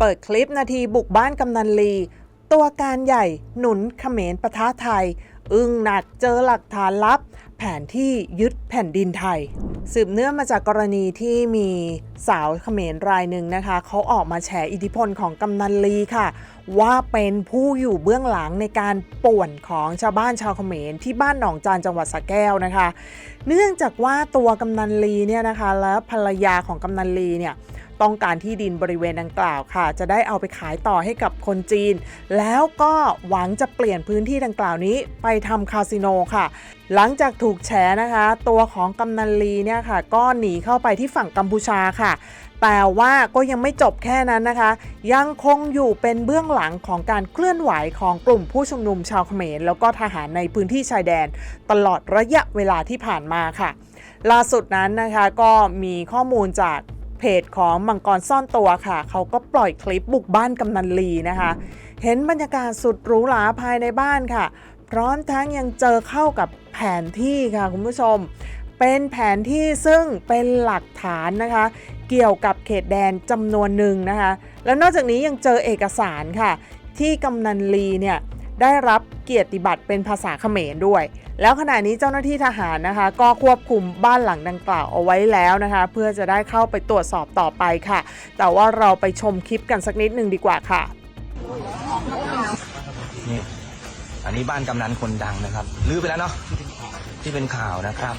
เปิดคลิปนาทีบุกบ้านกำนันลี ตัวการใหญ่หนุนเขมรประทะไทย อึ้งหนักเจอหลักฐานลับ แผนที่ยึดแผ่นดินไทย สืบเนื่องมาจากกรณีที่มีสาวเขมรรายหนึ่งนะคะ เขาออกมาแฉอิทธิพลของกำนันลีค่ะ ว่าเป็นผู้อยู่เบื้องหลังในการป่วนของชาวบ้านชาวเขมรที่บ้านหนองจานจังหวัดสระแก้วนะคะ เนื่องจากว่าตัวกำนันลีเนี่ยนะคะและภรรยาของกำนันลีเนี่ย ต้องการที่ดินบริเวณดังกล่าวค่ะ จะได้เอาไปขายต่อให้กับคนจีน แล้วก็หวังจะเปลี่ยนพื้นที่ดังกล่าวนี้ไปทำคาสิโนค่ะ หลังจากถูกแฉนะคะ ตัวของกำนันลีเนี่ยค่ะ ก็หนีเข้าไปที่ฝั่งกัมพูชาค่ะแต่ว่าก็ยังไม่จบแค่นั้นนะคะ ยังคงอยู่เป็นเบื้องหลังของการเคลื่อนไหวของกลุ่มผู้ชุมนุมชาวเขมร แล้วก็ทหารในพื้นที่ชายแดน ตลอดระยะเวลาที่ผ่านมาค่ะ ล่าสุดนั้นนะคะก็มีข้อมูลจาก เพจของมังกรซ่อนตัวค่ะ เขาก็ปล่อยคลิปบุกบ้านกำนันลีนะคะ เห็นบรรยากาศสุดหรูหราภายในบ้านค่ะ พร้อมทั้งยังเจอเข้ากับแผนที่ค่ะคุณผู้ชม เป็นแผนที่ซึ่งเป็นหลักฐานนะคะ เกี่ยวกับเขตแดนจำนวนหนึ่งนะคะ แล้วนอกจากนี้ยังเจอเอกสารค่ะ ที่กำนันลีเนี่ยได้รับเกียรติบัตรเป็นภาษาเขมรด้วย แล้วขณะนี้เจ้าหน้าที่ทหารนะคะ ก็ควบคุมบ้านหลังดังกล่าวเอาไว้แล้วนะคะ เพื่อจะได้เข้าไปตรวจสอบต่อไปค่ะ แต่ว่าเราไปชมคลิปกันสักนิดหนึ่งดีกว่าค่ะนี่อันนี้บ้านกำนันคนดังนะครับลือไปแล้วเนาะที่เป็นข่าวนะครับ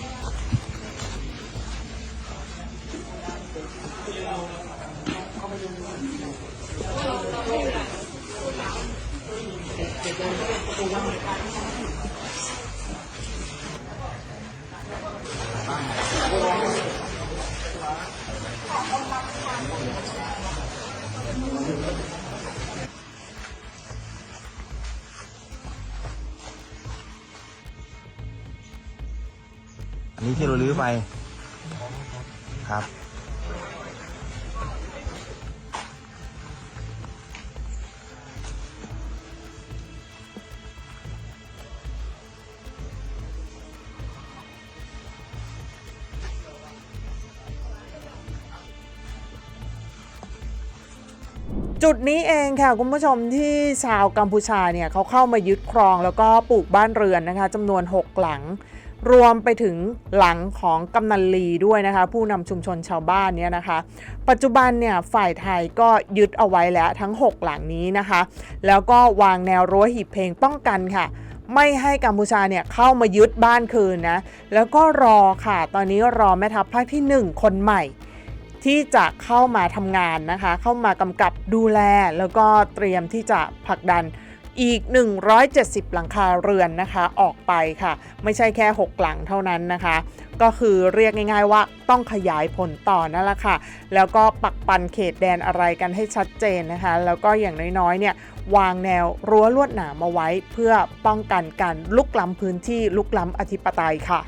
อันนี้ที่เราลื้อไป ครับ จุดนี้เองค่ะคุณผู้ชมที่ชาวกัมพูชาเนี่ยเขาเข้ามายึดครองแล้วก็ปลูกบ้านเรือนนะคะจำนวน 6 หลัง รวมไปถึงหลังของกำนันลีด้วยนะคะ ผู้นำชุมชนชาวบ้านเนี่ยนะคะ ปัจจุบันเนี่ยฝ่ายไทยก็ยึดเอาไว้แล้วทั้ง 6 หลังนี้นะคะ แล้วก็วางแนวรั้วหีบเพลงป้องกันค่ะไม่ให้กัมพูชาเนี่ยเข้ามายึดบ้านคืนนะ แล้วก็รอค่ะ ตอนนี้รอแม่ทัพภาคที่ 1 คนใหม่ ที่จะเข้ามาทำงานนะคะ เข้ามากำกับดูแล แล้วก็เตรียมที่จะผลักดัน อีก 170 หลังคาเรือนนะคะออกไปค่ะ ไม่ใช่แค่ 6 หลังเท่านั้นนะคะ ก็คือเรียกง่าย ๆ ว่าต้องขยายผลต่อนั่นแหละค่ะ แล้วก็ปักปันเขตแดนอะไรกันให้ชัดเจนนะคะ แล้วก็อย่างน้อยๆเนี่ยวางแนวรั้วลวดหนามเอาไว้ เพื่อป้องกันการลุกล้ำพื้นที่ลุกล้ำอธิปไตยค่ะ